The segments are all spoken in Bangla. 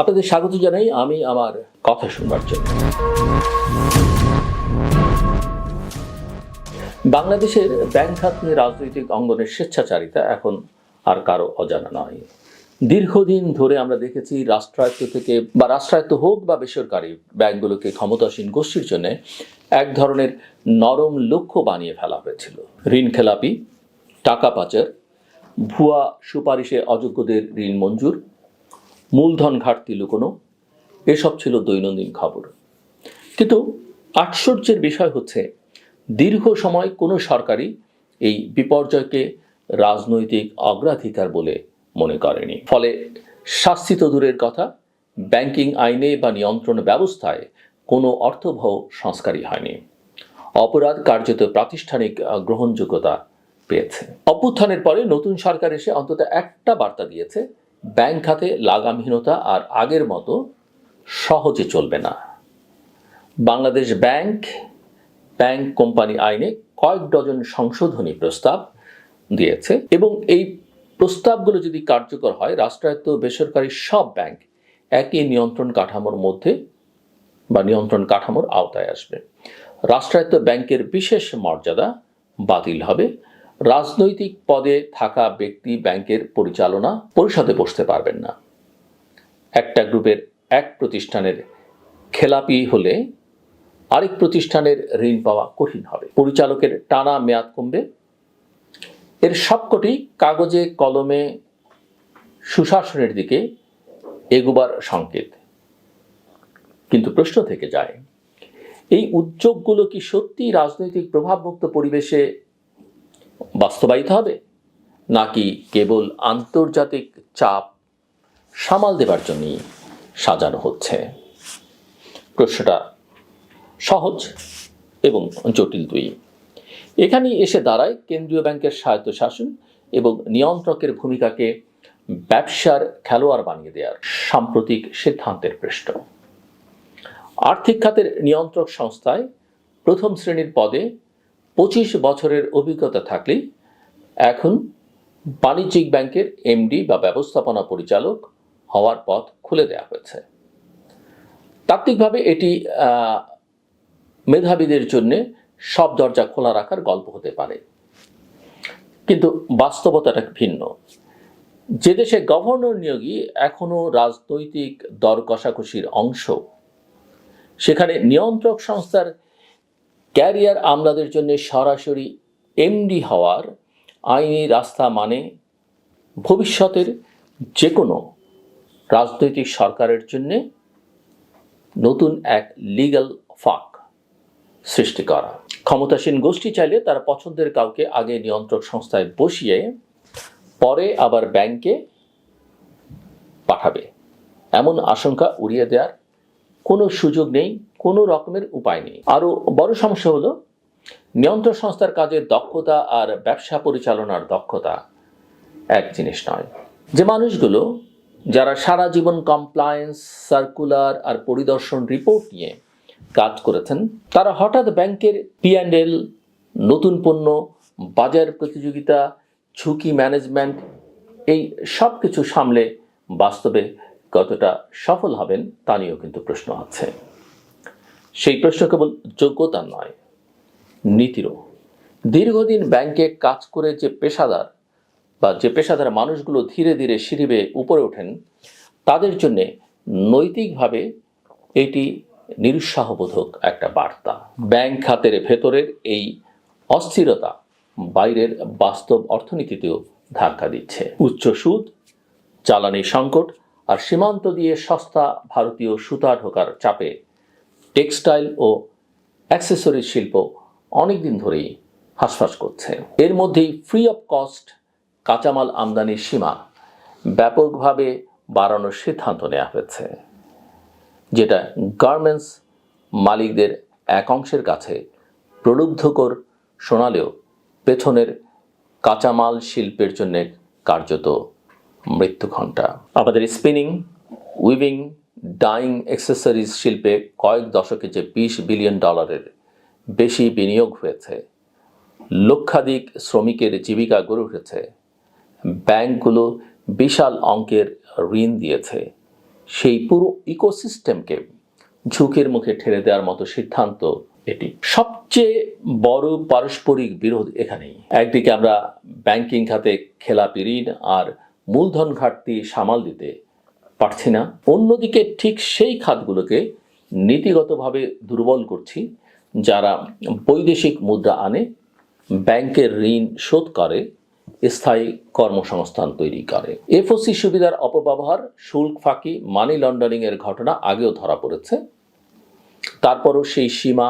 আপনাদের স্বাগত জানাই আমি আমার কথা শুনবার জন্য। বাংলাদেশের ব্যাংক খাত নিয়ে রাজনৈতিক অঙ্গনের স্বেচ্ছাচারিতা এখন আর কারও অজানা নয়। দীর্ঘদিন ধরে আমরা দেখেছি রাষ্ট্রায়ত্ত থেকে বা রাষ্ট্রায়ত্ত হোক বা বেসরকারি ব্যাংকগুলোকে ক্ষমতাসীন গোষ্ঠীর জন্য এক ধরনের নরম লক্ষ্য বানিয়ে ফেলা হয়েছিল। ঋণ খেলাপি, টাকা পাচার, ভুয়া সুপারিশে অযোগ্যদের ঋণ মঞ্জুর মূলধন ঘাটতি লুকোনো, এসব ছিল দৈনন্দিন খবর। কিন্তু আশ্চর্যের বিষয় হচ্ছে, দীর্ঘ সময় কোনো সরকারই এই বিপর্যয়কে রাজনৈতিক অগ্রাধিকার বলে মনে করেনি। ফলে শাস্তি তো দূরের কথা, ব্যাংকিং আইনে বা নিয়ন্ত্রণ ব্যবস্থায় কোনো অর্থবহ সংস্কারই হয়নি। অপরাধ কার্যত প্রাতিষ্ঠানিক গ্রহণযোগ্যতা পেয়েছে। অভ্যুত্থানের পরে নতুন সরকার এসে অন্তত একটা বার্তা দিয়েছে ব্যাংক খাতে লাগামহীনতা আর আগের মতো সহজে চলবে না। বাংলাদেশ ব্যাংক ব্যাংক কোম্পানি আইনে কয়েক ডজন সংশোধনী প্রস্তাব দিয়েছে এবং এই প্রস্তাবগুলো যদি কার্যকর হয়, রাষ্ট্রায়ত্ত বেসরকারি সব ব্যাংক একই নিয়ন্ত্রণ কাঠামোর মধ্যে বা নিয়ন্ত্রণ কাঠামোর আওতায় আসবে। রাষ্ট্রায়ত্ত ব্যাংকের বিশেষ মর্যাদা বাতিল হবে। রাজনৈতিক পদে থাকা ব্যক্তি ব্যাংকের পরিচালনা পরিষদে বসতে পারবেন না। একটা গ্রুপের এক প্রতিষ্ঠানের খেলাপি হলে আরেক প্রতিষ্ঠানের ঋণ পাওয়া কঠিন হবে। পরিচালকের টানা মেয়াদ কমবে। এর সবকটি কাগজে, কলমে, সুশাসনের দিকে এগুবার সংকেত। কিন্তু প্রশ্ন থেকে যায়, এই উদ্যোগগুলো কি সত্যি রাজনৈতিক প্রভাবমুক্ত পরিবেশে বাস্তবায়িত হবে? নাকি কেবল আন্তর্জাতিক চাপ সামাল দেবার জন্যই সাজানো হচ্ছে? প্রশ্নটা সহজ এবং জটিল দুই। এখানেই এসে দাঁড়ায় কেন্দ্রীয় ব্যাংকের স্বায়ত্তশাসন এবং নিয়ন্ত্রকের ভূমিকাকে ব্যবসার খেলোয়াড় বানিয়ে দেওয়ার সাম্প্রতিক সিদ্ধান্তের পৃষ্ঠ। আর্থিক খাতের নিয়ন্ত্রক সংস্থায় প্রথম শ্রেণির পদে পঁচিশ বছরের অভিজ্ঞতা থাকলেই এখন বাণিজ্যিক ব্যাংকের এমডি বা ব্যবস্থাপনা পরিচালক হওয়ার পথ খুলে দেওয়া হয়েছে। তাত্ত্বিকভাবে এটি মেধাবীদের জন্য সব দরজা খোলা রাখার গল্প হতে পারে। কিন্তু বাস্তবতাটা ভিন্ন। যে দেশে গভর্নর নিয়োগই এখনও রাজনৈতিক দর কষাকষির অংশ, সেখানে নিয়ন্ত্রক সংস্থার ক্যারিয়ার আমলাদের জন্য সরাসরি এমডি হওয়ার আইনি রাস্তা মানে ভবিষ্যতের যে কোনো রাজনৈতিক সরকারের জন্য নতুন এক লিগ্যাল ফাঁক সৃষ্টি করা। ক্ষমতাসীন গোষ্ঠী চাইলে তারা পছন্দের কাউকে আগে নিয়ন্ত্রক সংস্থায় বসিয়ে পরে আবার ব্যাংকে পাঠাবে। এমন আশঙ্কা উড়িয়ে দেওয়ার কোনো সুযোগ নেই, কোনো রকমের উপায় নেই। আরও বড় সমস্যা হলো, নিয়ন্ত্রণ সংস্থার কাজের দক্ষতা আর ব্যবসা পরিচালনার দক্ষতা এক জিনিস নয়। যে মানুষগুলো, যারা সারা জীবন কমপ্লায়েন্স সার্কুলার আর পরিদর্শন রিপোর্ট নিয়ে কাজ করেছেন, তারা হঠাৎ ব্যাংকের পিএনএল নতুন পণ্য, বাজার প্রতিযোগিতা, ঝুঁকি ম্যানেজমেন্ট এই সব কিছু সামলে বাস্তবে কতটা সফল হবেন তা নিয়েও কিন্তু প্রশ্ন আছে। সেই প্রশ্ন কেবল যোগ্যতা নয়, নীতিরও। দীর্ঘদিন ব্যাংকে কাজ করে যে পেশাদার বা যে পেশাদার মানুষগুলো ধীরে ধীরে সিঁড়ি উপরে ওঠেন, তাদের জন্যে নৈতিকভাবে এটি নিরুৎসাহবোধক একটা বার্তা। ব্যাংক খাতের ভেতরের এই অস্থিরতা বাইরের বাস্তব অর্থনীতিতেও ধাক্কা দিচ্ছে। উচ্চ সুদ জ্বালানি সংকট আর সীমান্ত দিয়ে সস্তা ভারতীয় সুতা ঢোকার চাপে টেক্সটাইল ও অ্যাক্সেসরি শিল্প অনেকদিন ধরেই হাসফাস করছে। এর মধ্যেই ফ্রি অফ কস্ট কাঁচামাল আমদানির সীমা ব্যাপকভাবে বাড়ানোর সিদ্ধান্ত নেওয়া হয়েছে, যেটা গার্মেন্টস মালিকদের এক অংশের কাছে প্রলুব্ধকর শোনালেও পেছনের কাঁচামাল শিল্পের জন্য কার্যত মৃত্যু ঘণ্টা। আমাদের স্পিনিং উইভিং ডাইং অ্যাক্সেসরিজ শিল্পে কয়েক দশকে যে বিশ বিলিয়ন ডলারের বেশি বিনিয়োগ হয়েছে, লক্ষাধিক শ্রমিকের জীবিকা গড়ে উঠেছে, ব্যাংকগুলো বিশাল অঙ্কের ঋণ দিয়েছে। সেই পুরো ইকোসিস্টেমকে ঝুঁকির মুখে ঠেলে দেওয়ার মতো সিদ্ধান্ত এটি। সবচেয়ে বড় পারস্পরিক বিরোধ এখানেই। একদিকে আমরা ব্যাংকিং খাতে খেলাপি ঋণ আর মূলধন ঘাটতি সামাল দিতে পারছি না। অন্যদিকে ঠিক সেই খাতগুলোকে নীতিগতভাবে দুর্বল করছি, যারা বৈদেশিক মুদ্রা আনে ব্যাংকের ঋণ শোধ করে, স্থায়ী কর্মসংস্থান তৈরি করে। এফওসি সুবিধার অপব্যবহার, শুল্ক ফাঁকি মানি লন্ডারিং এর ঘটনা আগেও ধরা পড়েছে। তারপরও সেই সীমা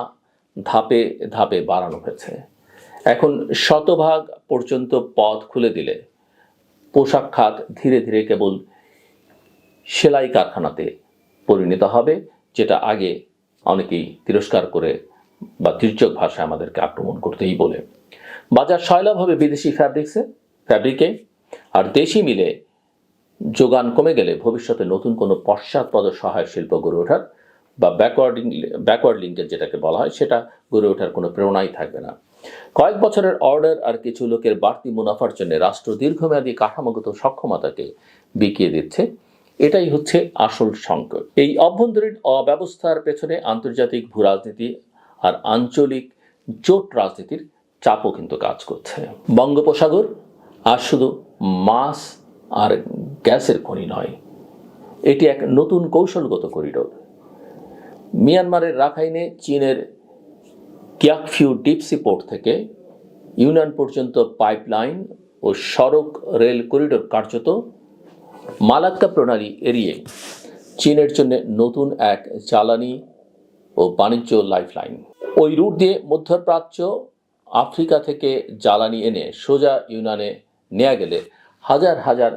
ধাপে ধাপে বাড়ানো হয়েছে। এখন শতভাগ পর্যন্ত পথ খুলে দিলে পোশাক খাত ধীরে ধীরে কেবল সেলাই কারখানাতে পরিণত হবে, যেটা আগে অনেকেই তিরস্কার করে বা তির্যক ভাষায় আমাদেরকে আক্রমণ করতেই বলে। বাজার সয়লাভ হবে বিদেশি ফ্যাব্রিক্সে ফ্যাব্রিকে আর দেশি মিলে যোগান কমে গেলে ভবিষ্যতে নতুন কোনো পশ্চাৎপদ সহায়ক শিল্প গড়ে ওঠার বা ব্যাকওয়ার্ডিং ব্যাকওয়ার্ড লিঙ্কেজ যেটাকে বলা হয়, সেটা গড়ে ওঠার কোনো প্রেরণাই থাকবে না। কয়েক বছরের অর্ডার আর কিছু লোকের বাড়তি মুনাফার জন্য রাষ্ট্র দীর্ঘমেয়াদী কাঠামোগত সক্ষমতাকে বিকিয়ে দিচ্ছে। এটাই হচ্ছে আসল সংকট। এই অভ্যন্তরীণ অব্যবস্থার পেছনে আন্তর্জাতিক ভূ রাজনীতি আর আঞ্চলিক জোট রাজনীতির চাপও কিন্তু কাজ করছে। বঙ্গোপসাগর আর শুধু মাছ আর গ্যাসের খনি নয়, এটি এক নতুন কৌশলগত করিডোর। মিয়ানমারের রাখাইনে চীনের কিয়াকফিউ ডিপসি পোর্ট থেকে ইউনান পর্যন্ত পাইপলাইন ও সড়ক রেল করিডোর কার্যত মালাক্কা প্রণালী এড়িয়ে চীনের জন্য নতুন এক জ্বালানি ও বাণিজ্য লাইফলাইন। ওই রুট দিয়ে মধ্যপ্রাচ্য, আফ্রিকা থেকে জ্বালানি এনে সোজা ইউনানে নেওয়া গেলে হাজার হাজার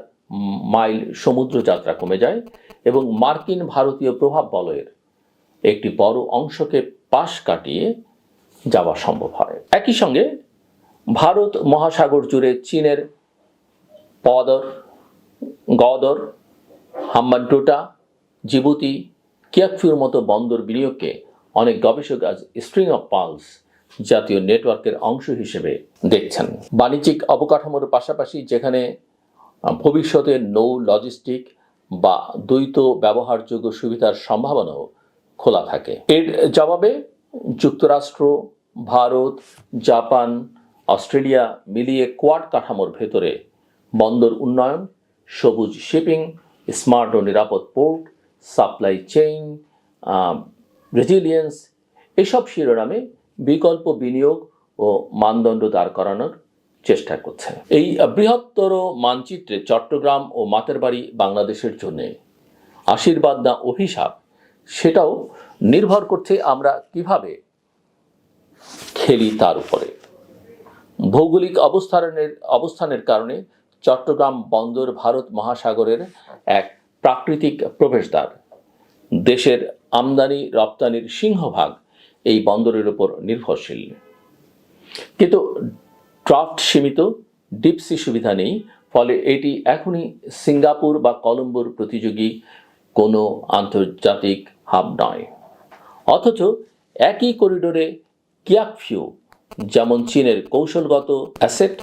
মাইল সমুদ্র যাত্রা কমে যায় এবং মার্কিন ভারতীয় প্রভাব বলয়ের একটি বড় অংশকে পাশ কাটিয়ে যাওয়া সম্ভব হয়। একই সঙ্গে ভারত মহাসাগর জুড়ে চীনের পদর, গদর, হাম্বানটোটা, জিবুতি কিয়াকফিউর মতো বন্দর বিনিয়োগকে অনেক গবেষক আজ স্ট্রিং অফ পালস জাতীয় নেটওয়ার্কের অংশ হিসেবে দেখছেন। বাণিজ্যিক অবকাঠামোর পাশাপাশি যেখানে ভবিষ্যতে নৌ লজিস্টিক বা দ্বৈত ব্যবহারযোগ্য সুবিধার সম্ভাবনাও খোলা থাকে। এর জবাবে যুক্তরাষ্ট্র, ভারত, জাপান, অস্ট্রেলিয়া মিলিয়ে কোয়াড কাঠামোর ভেতরে বন্দর উন্নয়ন, সবুজ শিপিং, স্মার্ট ও নিরাপদ পোর্ট, সাপ্লাই চেইন রেজিলিয়েন্স, এসব শিরোনামে বিকল্প বিনিয়োগ ও মানদণ্ড দাঁড় করানোর চেষ্টা করছে। এই বৃহত্তর মানচিত্রে চট্টগ্রাম ও মাতেরবাড়ি বাংলাদেশের জন্য আশীর্বাদ না অভিশাপ, সেটাও নির্ভর করছে আমরা কীভাবে খেলি তার উপরে। ভৌগোলিক অবস্থানের অবস্থানের কারণে চট্টগ্রাম বন্দর ভারত মহাসাগরের এক প্রাকৃতিক প্রবেশদ্বার। দেশের আমদানি, রপ্তানির সিংহভাগ এই বন্দরের উপর নির্ভরশীল। কিন্তু ড্রাফট সীমিত ডিপসি সুবিধা নেই, ফলে এটি এখনই সিঙ্গাপুর বা কলম্বোর প্রতিযোগী কোনো আন্তর্জাতিক হাব নয়। অথচ একই করিডোরে কিয়াকফিউ, যেমন চীনের কৌশলগত অ্যাসেট,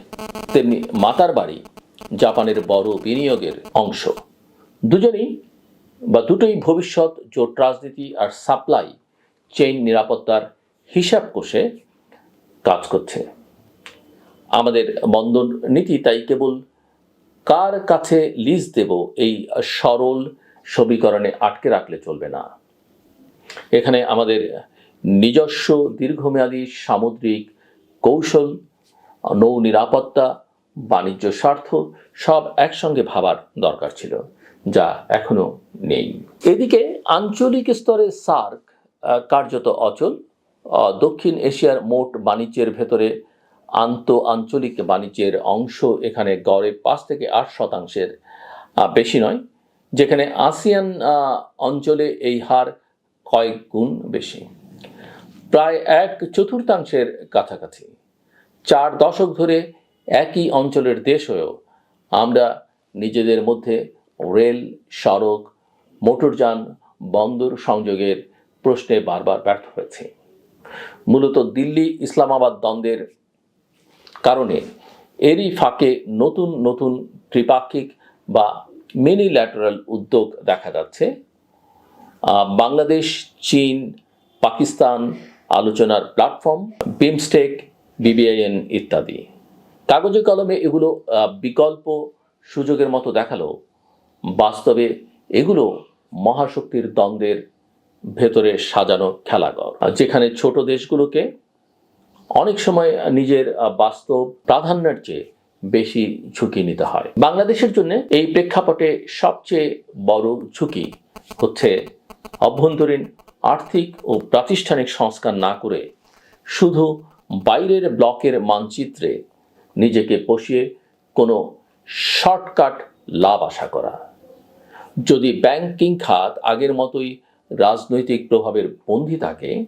তেমনি মাতার বাড়ি, জাপানের বড় বিনিয়োগের অংশ। দুজনেই বা দুটোই ভবিষ্যৎ, জোট রাজনীতি আর সাপ্লাই, চেইন নিরাপত্তার হিসাব কষে কাজ করছে। আমাদের বন্দর নীতি তাই কেবল, কার কাছে লিজ দেব এই সরল সমীকরণে আটকে রাখলে চলবে না। এখানে আমাদের নিজস্ব দীর্ঘমেয়াদী সামুদ্রিক কৌশল, নৌ নিরাপত্তা, বাণিজ্য স্বার্থ সব একসঙ্গে ভাবার দরকার ছিল, যা এখনও নেই। এদিকে আঞ্চলিক স্তরে সার্ক কার্যত অচল। দক্ষিণ এশিয়ার মোট বাণিজ্যের ভেতরে আন্ত আঞ্চলিক বাণিজ্যের অংশ এখানে গড়ে পাঁচ থেকে আট শতাংশের বেশি নয়, যেখানে আসিয়ান অঞ্চলে এই হার কয়েক গুণ বেশি। প্রায় এক চতুর্থাংশের কাছাকাছি। চার দশক ধরে একই অঞ্চলের দেশ হয়েও আমরা নিজেদের মধ্যে রেল, সড়ক, মোটরযান, বন্দর সংযোগের প্রশ্নে বারবার ব্যর্থ হয়েছে। মূলত দিল্লি ইসলামাবাদ দ্বন্দ্বের কারণে এরই ফাঁকে নতুন নতুন ত্রিপাক্ষিক বা মিনি ল্যাটারাল উদ্যোগ দেখা যাচ্ছে। বাংলাদেশ, চীন, পাকিস্তান আলোচনার প্ল্যাটফর্ম, বিমস্টেক, বিবিআইএন ইত্যাদি। কাগজে কলমে এগুলো বিকল্প সুযোগের মতো দেখাল। বাস্তবে এগুলো মহাশক্তির দ্বন্দ্বের ভেতরে সাজানো খেলাঘর, যেখানে ছোট দেশগুলোকে অনেক সময় নিজের বাস্তব প্রাধান্যের চেয়ে বেশি ঝুঁকি নিতে হয়। বাংলাদেশের জন্য এই প্রেক্ষাপটে সবচেয়ে বড় ঝুঁকি হচ্ছে অভ্যন্তরীণ আর্থিক ও প্রাতিষ্ঠানিক সংস্কার না করে শুধু বাইরের ব্লকের মানচিত্রে নিজেকে বসিয়ে কোনো শর্টকাট লাভ আশা করা। যদি ব্যাংকিং খাত আগের মতোই রাজনৈতিক প্রভাবের বন্দী থাকে,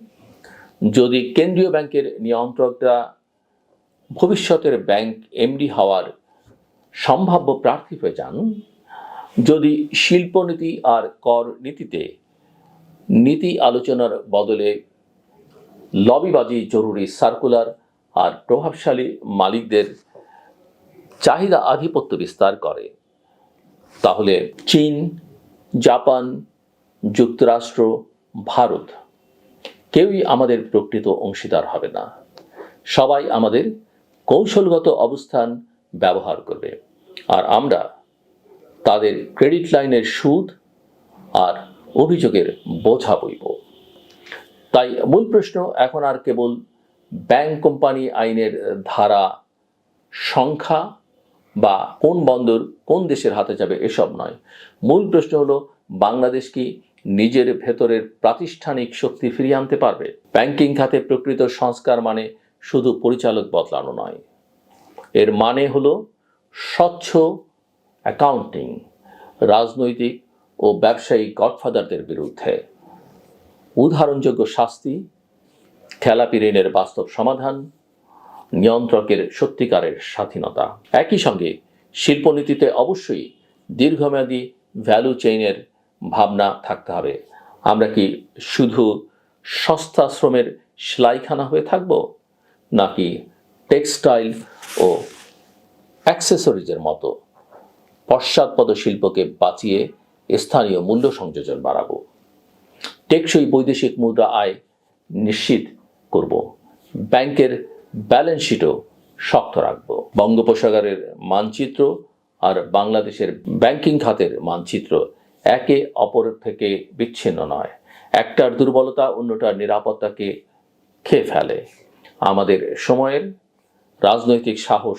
যদি কেন্দ্রীয় ব্যাংকের নিয়ন্ত্রকরা ভবিষ্যতের ব্যাংক এমডি হওয়ার সম্ভাব্য প্রার্থী হয়ে যান যদি শিল্পনীতি আর কর নীতিতে নীতি আলোচনার বদলে লবিবাজি জরুরি সার্কুলার আর প্রভাবশালী মালিকদের চাহিদা আধিপত্য বিস্তার করে, তাহলে চীন, জাপান, যুক্তরাষ্ট্র, ভারত কেউই আমাদের প্রকৃত অংশীদার হবে না। সবাই আমাদের কৌশলগত অবস্থান ব্যবহার করবে। আর আমরা তাদের ক্রেডিট লাইনের সুদ আর অভিযোগের বোঝা বইব। তাই মূল প্রশ্ন, এখন আর কেবল ব্যাংক কোম্পানি আইনের ধারা, সংখ্যা বা কোন বন্দর কোন দেশের হাতে যাবে এসব নয়। মূল প্রশ্ন হলো, বাংলাদেশ কি নিজের ভেতরের প্রাতিষ্ঠানিক শক্তি ফিরিয়ে আনতে পারবে? ব্যাংকিং খাতে প্রকৃত সংস্কার মানে শুধু পরিচালক বদলানো নয়। এর মানে হলো, স্বচ্ছ অ্যাকাউন্টিং রাজনৈতিক ও ব্যবসায়ী গডফাদারদের বিরুদ্ধে উদাহরণযোগ্য শাস্তি, খেলাপি ঋণের বাস্তব সমাধান, নিয়ন্ত্রকের সত্যিকারের স্বাধীনতা। একই সঙ্গে শিল্পনীতিতে অবশ্যই দীর্ঘমেয়াদী ভ্যালু চেইনের ভাবনা থাকতে হবে। আমরা কি শুধু সস্তা শ্রমের সেলাইখানা হয়ে থাকব, নাকি টেক্সটাইল ও অ্যাক্সেসরিজের মতো? পশ্চাৎপদ শিল্পকে বাঁচিয়ে স্থানীয় মূল্য সংযোজন বাড়াবো। টেকসই বৈদেশিক মুদ্রা আয় নিশ্চিত করব। ব্যাংকের ব্যালেন্স শিটও শক্ত রাখব। বঙ্গোপসাগরের মানচিত্র আর বাংলাদেশের ব্যাংকিং খাতের মানচিত্র একে অপর থেকে বিচ্ছিন্ন নয়। একটার দুর্বলতা, অন্যটার নিরাপত্তাকে খেয়ে ফেলে। আমাদের সময়ের রাজনৈতিক সাহস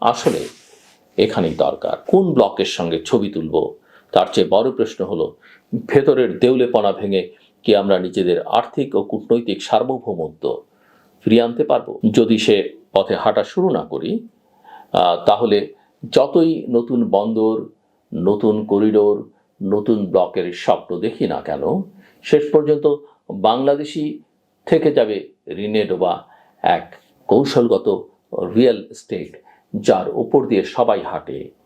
আসলে এখানেই দরকার। কোন ব্লকের সঙ্গে ছবি তুলব? তার চেয়ে বড় প্রশ্ন হলো, ভেতরের দেউলেপনা ভেঙে কি আমরা নিজেদের আর্থিক ও কূটনৈতিক সার্বভৌমত্ব ফিরিয়ে আনতে পারব? যদি সে পথে হাঁটা শুরু না করি তাহলে যতই নতুন বন্দর, নতুন করিডোর, নতুন ব্লকের স্বপ্ন দেখি না কেন, শেষ পর্যন্ত বাংলাদেশি থেকে যাবে ঋণে ডোবা এক কৌশলগত রিয়েল এস্টেট যার উপর দিয়ে সবাই হাঁটে।